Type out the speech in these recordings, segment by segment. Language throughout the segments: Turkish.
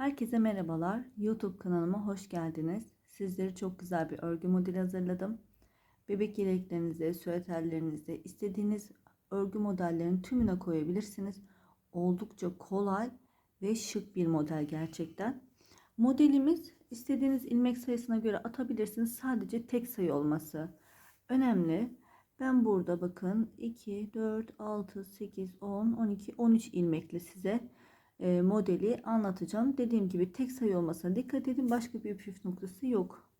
Herkese merhabalar. YouTube kanalıma hoş geldiniz. Sizlere çok güzel bir örgü modeli hazırladım. Bebek yeleklerinize, süeterlerinize, istediğiniz örgü modellerin tümüne koyabilirsiniz. Oldukça kolay ve şık bir model gerçekten. Modelimiz istediğiniz ilmek sayısına göre atabilirsiniz. Sadece tek sayı olması önemli. Ben burada bakın 2, 4, 6, 8, 10, 12, 13 ilmekle size modeli anlatacağım. Dediğim gibi tek sayı olmasına dikkat edin. Başka bir püf noktası yok.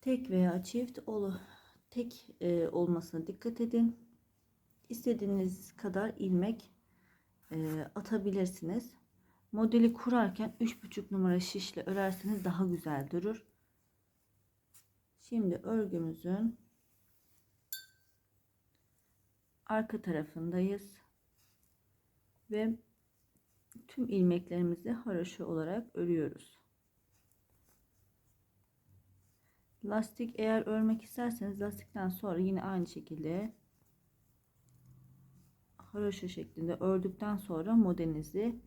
Tek veya çift ol tek e, olmasına dikkat edin. İstediğiniz kadar ilmek e, atabilirsiniz. Modeli kurarken 3,5 numara şişle örerseniz daha güzel durur. Şimdi örgümüzün arka tarafındayız ve tüm ilmeklerimizi haroşa olarak örüyoruz. Lastik eğer örmek isterseniz lastikten sonra yine aynı şekilde haroşa şeklinde ördükten sonra modelinizi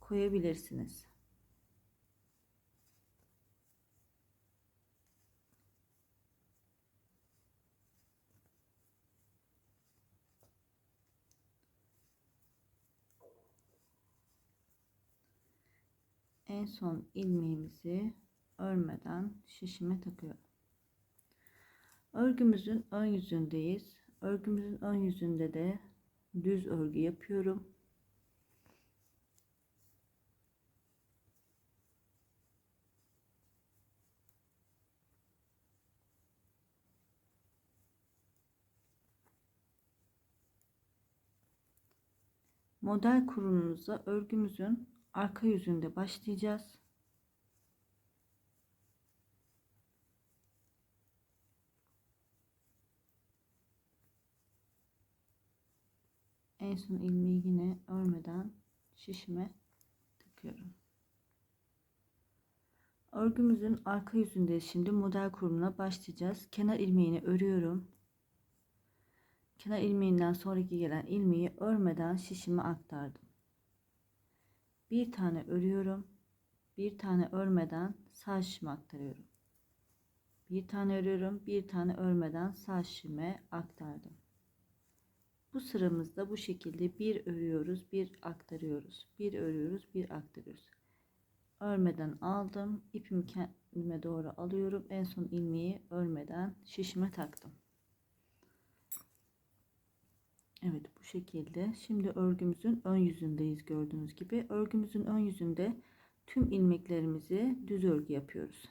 koyabilirsiniz. En son ilmeğimizi örmeden şişime takıyorum. Örgümüzün ön yüzündeyiz. Örgümüzün ön yüzünde de düz örgü yapıyorum. Model kurumumuza örgümüzün arka yüzünde başlayacağız. En son ilmeği yine örmeden şişime takıyorum. Örgümüzün arka yüzünde şimdi model kurumuna başlayacağız. Kenar ilmeğini örüyorum. Kenar ilmeğinden sonraki gelen ilmeği örmeden şişime aktardım bir tane örüyorum. Bir tane örmeden sağ şişime aktarıyorum. Bir tane örüyorum bir tane örmeden sağ şişime aktardım. Bu sıramızda bu şekilde bir örüyoruz bir aktarıyoruz. Bir örüyoruz bir aktarıyoruz. Örmeden aldım ipimi kendime doğru alıyorum. En son ilmeği örmeden şişime taktım Evet bu şekilde. Şimdi örgümüzün ön yüzündeyiz gördüğünüz gibi. Örgümüzün ön yüzünde tüm ilmeklerimizi düz örgü yapıyoruz.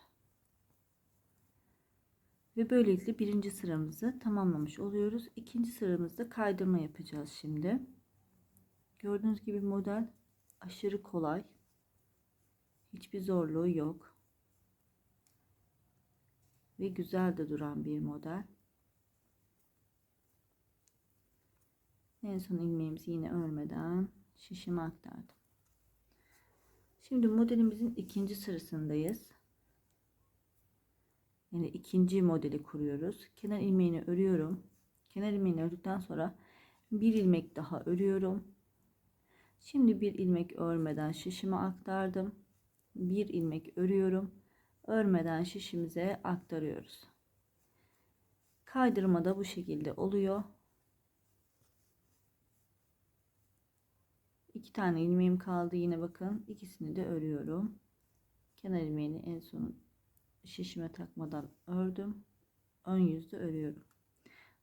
Ve böylelikle birinci sıramızı tamamlamış oluyoruz. İkinci sıramızda kaydırma yapacağız şimdi. Gördüğünüz gibi model aşırı kolay. Hiçbir zorluğu yok. Ve güzel de duran bir model. En son ilmeğimizi yine örmeden şişime aktardım. Şimdi modelimizin ikinci sırasındayız. Yani ikinci modeli kuruyoruz. Kenar ilmeğini örüyorum. Kenar ilmeğini ördükten sonra bir ilmek daha örüyorum. Şimdi bir ilmek örmeden şişime aktardım. Bir ilmek örüyorum. Örmeden şişimize aktarıyoruz. Kaydırma da bu şekilde oluyor. İki tane ilmeğim kaldı. Yine bakın ikisini de örüyorum. Kenar ilmeğini en son şişime takmadan ördüm. Ön yüzde örüyorum.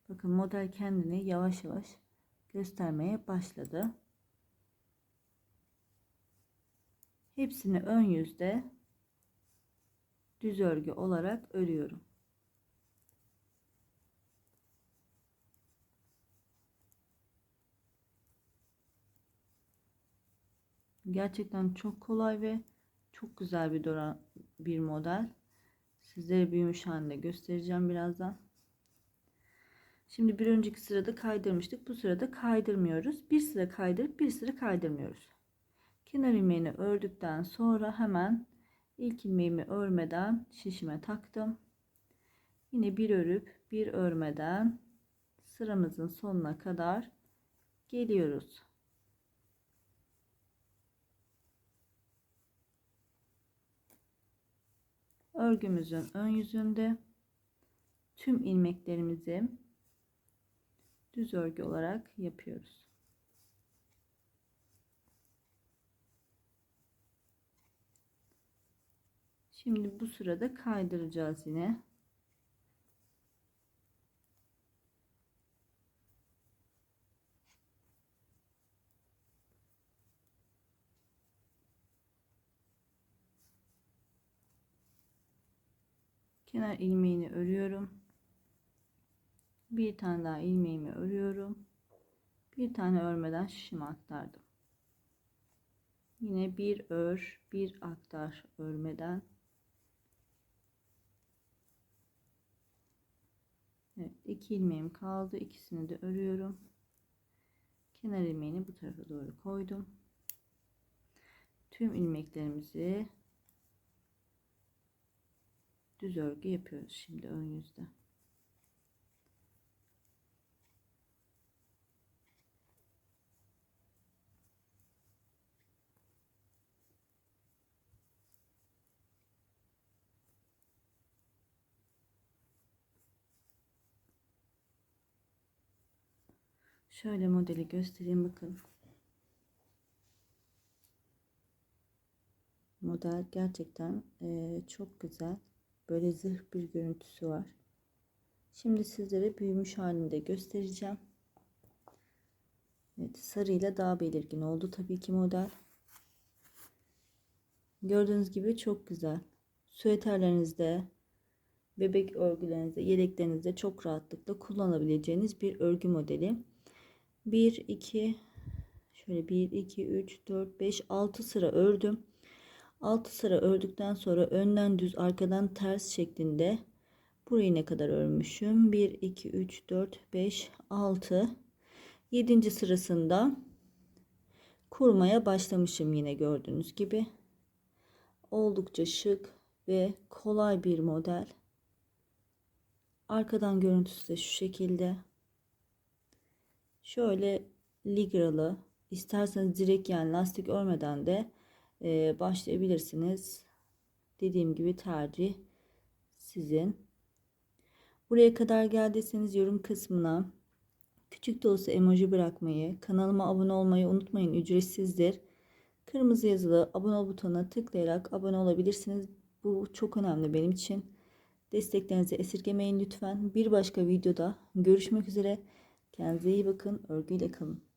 Bakın model kendini yavaş yavaş göstermeye başladı. Hepsini ön yüzde düz örgü olarak örüyorum Gerçekten çok kolay ve çok güzel bir dora bir model. Sizlere büyümüş halinde göstereceğim birazdan. Şimdi bir önceki sırada kaydırmıştık. Bu sırada kaydırmıyoruz. Bir sıra kaydırıp bir sıra kaydırmıyoruz. Kenar ilmeğini ördükten sonra hemen ilk ilmeğimi örmeden şişime taktım. Yine bir örüp bir örmeden sıramızın sonuna kadar geliyoruz. Örgümüzün ön yüzünde tüm ilmeklerimizi düz örgü olarak yapıyoruz. Şimdi bu sırada kaydıracağız yine. Kenar ilmeğini örüyorum. Bir tane daha ilmeğimi örüyorum. Bir tane örmeden şişimi aktardım. Yine bir ör, bir aktar örmeden. Evet, iki ilmeğim kaldı. İkisini de örüyorum. Kenar ilmeğini bu tarafa doğru koydum. Tüm ilmeklerimizi düz örgü yapıyoruz şimdi ön yüzde. Şöyle modeli göstereyim bakın. Model gerçekten e, çok güzel. Böyle zırh bir görüntüsü var. Şimdi sizlere büyümüş halinde göstereceğim. Evet, sarıyla daha belirgin oldu tabii ki model. Gördüğünüz gibi çok güzel. Süeterlerinizde, bebek örgülerinizde, yeleklerinizde çok rahatlıkla kullanabileceğiniz bir örgü modeli. 1 2 şöyle 1 2 3 4 5 6 sıra ördüm. 6 sıra ördükten sonra önden düz arkadan ters şeklinde burayı ne kadar örmüşüm? 1 2 3 4 5 6 7. sırasında kurmaya başlamışım yine gördüğünüz gibi. Oldukça şık ve kolay bir model. Arkadan görüntüsü de şu şekilde. Şöyle ligralı isterseniz direkt yani lastik örmeden de e, başlayabilirsiniz. Dediğim gibi tercih sizin. Buraya kadar geldiyseniz yorum kısmına küçük de olsa emoji bırakmayı, kanalıma abone olmayı unutmayın. Ücretsizdir. Kırmızı yazılı abone ol butonuna tıklayarak abone olabilirsiniz. Bu çok önemli benim için. Desteklerinizi esirgemeyin lütfen. Bir başka videoda görüşmek üzere. Kendinize iyi bakın. Örgüyle kalın.